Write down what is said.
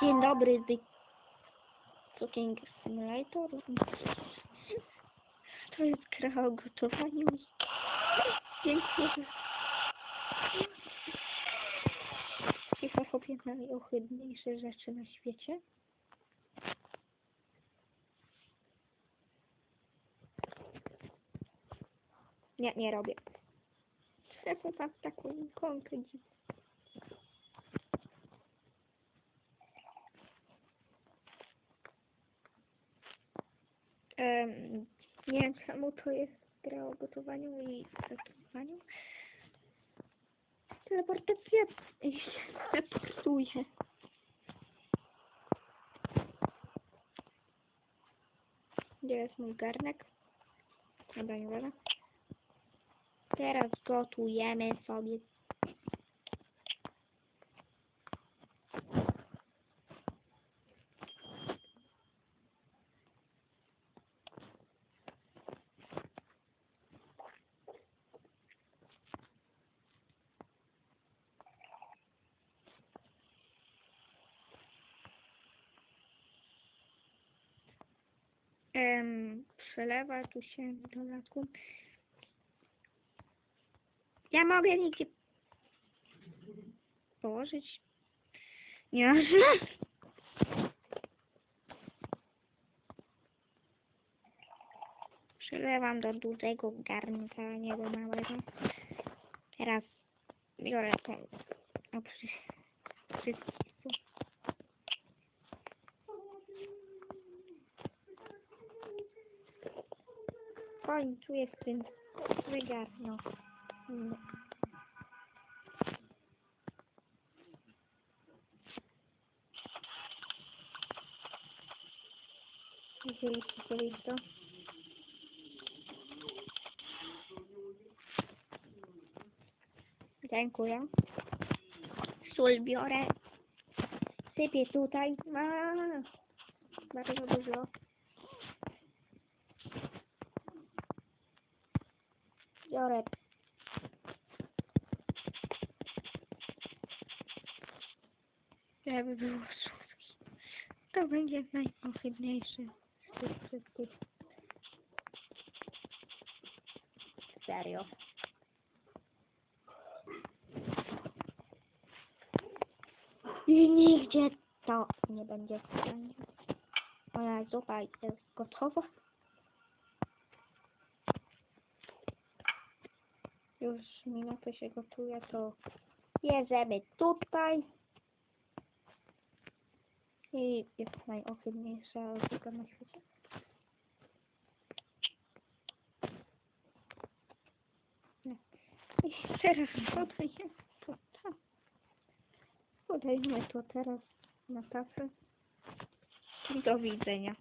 Dzień dobry, The Cooking Simulator. To jest gra o gotowaniu. Dziękuję. FIFA robię najohydniejsze rzeczy na świecie. Nie, nie robię. Czemu mam taką ikonkę dziwną? Em, nie wiem czemu to jest gra o gotowaniu i gotowaniu. Teleportacja i teleportuje. Gdzie jest mój garnek? Dobra, nie. Teraz gotujemy sobie em, przelewa tu się do laku. Ja mogę nigdzie położyć. Nie można. Przelewam do dużego garnka, nie do małego. Teraz biorę tą trying to explain regarding mm. inserisco Dziękuję. Sól biorę. Sypię tutaj. Ma, bardzo dużo. Biorę. Żeby było słodki. To będzie najohydniejszy z tych wszystkich. Serio. I nigdzie to nie będzie fajnie. Moja zupa jest gotowa. Już minuty się gotuje, to bierzemy tutaj i jest najohydniejsza zupa na świecie. I teraz podajemy to tam. To teraz na tafę. Do widzenia.